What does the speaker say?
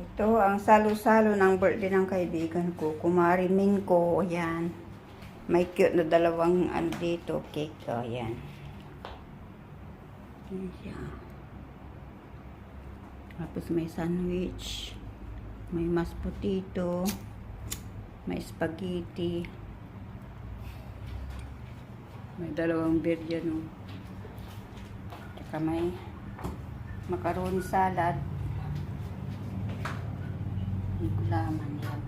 Ito ang salo-salo ng birthday ng kaibigan ko. Kumari Ming ko. Ayan. May cute na dalawang ano dito. Cake. O, ayan. Ayan siya. Tapos may sandwich. May mashed potato. May spaghetti. May dalawang. Oh. Tsaka may macaroni salad. Gulaman yan.